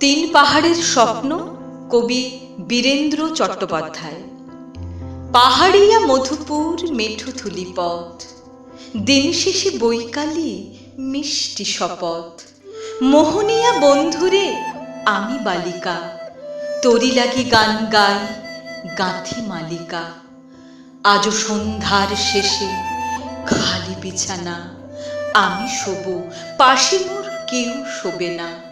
তিন পাহাড়ের স্বপ্ন কবি বীরেন্দ্র চট্টোপাধ্যায়। পাহাড়িয়া মধুপুর মেঠো পথ। দিন শেষে বৈকালি মিষ্টি শপথ। মোহনিয়া বন্ধুরে আমি বালিকা। তরি লাগি গান গাই গাঁথি মালিকা। আজও সন্ধ্যার শেষে খালি বিছানা। আমি শোব, পাশে মোর কেউ শোবে না।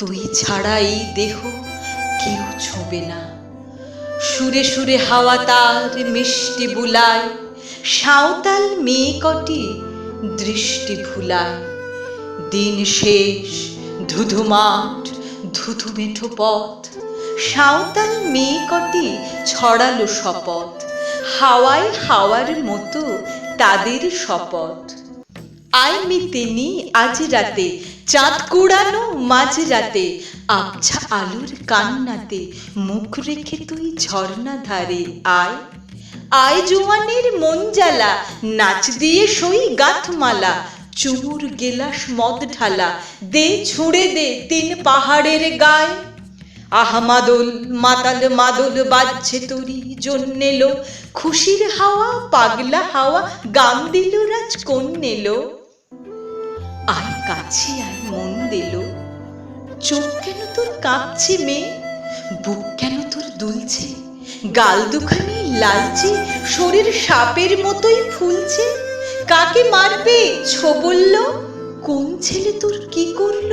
তুই ছাড়া এই দেহ কেউ ছোবে না। সুরে সুরে হাওয়া তার মিষ্টি বুলায়, সাঁওতাল মেয়ে কটি দৃষ্টি ভুলায়। দিন শেষ ধুধু মাঠ ধুধু মেঠো পথ, সাঁওতাল মেয়ে কটি ছড়ালো শপথ, হাওয়ায় হাওয়ার মতো তাদের শপথ। আয় মিতেনি আজ রাতে, চাঁদ কুড়ানো মাঝ রাতে, আবছা আলোর কান্নাতে, মুখ রেখে তুই ঝর্ণা ধারে, আয় আয় জোয়ানের মন জ্বালা, নাচ দিয়ে সই গাঁথমালা, চুমুর গেলাস মদ ঢালা, দে ছুঁড়ে দে তিন পাহাড়ের গায়। আহা মাদল মাতাল মাদল বাজছে তরি জন্মেলো খুশির হাওয়া, পাগলা হাওয়া, গান দিল রাজ কোন নেলো আয় কাছে আয় মন দিল। চোখ কেন তোর কাঁপছে মেয়ে? বুক কেন তোর দুলছে? গাল দুখানি লালচে, শরীর সাপের মতোই ফুলছে। কাকে মারবে ছো বলল? কোন ছেলে তোর কি করল?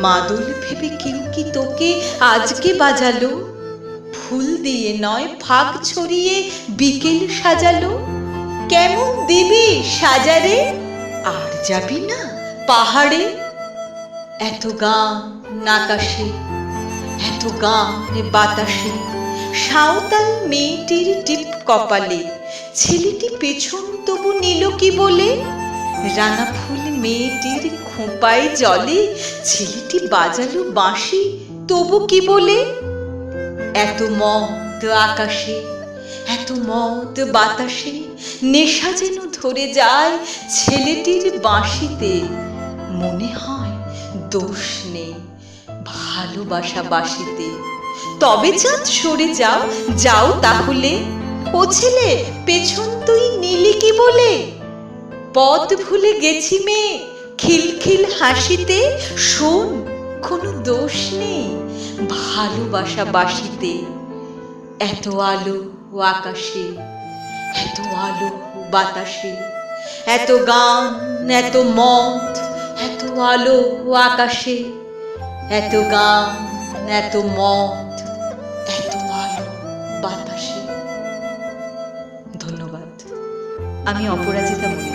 মাদল ভেবে কেউ কি তোকে আজকে বাজালো? ফুল দিয়ে নয়, ফাঁক ছড়িয়ে বিকেল সাজালো। কেমন দিবি সাজারে? আর যাবি না? পাহাড়ে? এত গান আকাশে এত গান বাতাসে। সাঁওতাল মেয়েটির টিপ কপালে, ছেলেটি পেছন তবু নিল কি বলে? রানা ফুল মেয়েটির খোঁপায় জলে, ছেলেটি বাজালো বাঁশি, তবু কি বলে? এত মদ আকাশে, এত মদ বাতাসে, নেশা যেন ধরে যায় ছেলেটির বাঁশিতে। মনে হয় দোষ নেই। ভালোবাসা বাসিতে। তবে চাঁদ সরে যাও যাও তাহলে। ও ছেলে, পেছন তুই নিলি কি বলে? পথ ভুলে গেছি মেয়ে, খিলখিল হাসিতে। শোন, কোনো দোষ নেই ভালোবাসা বাসিতে। এত আলো আকাশে, এত আলো বাতাসে। এত গান, এত মদ এত আলো আকাশে। এত গান এত মত এত আলো বাতাসে। ধন্যবাদ। আমি অপরাজিতা মল্লিক।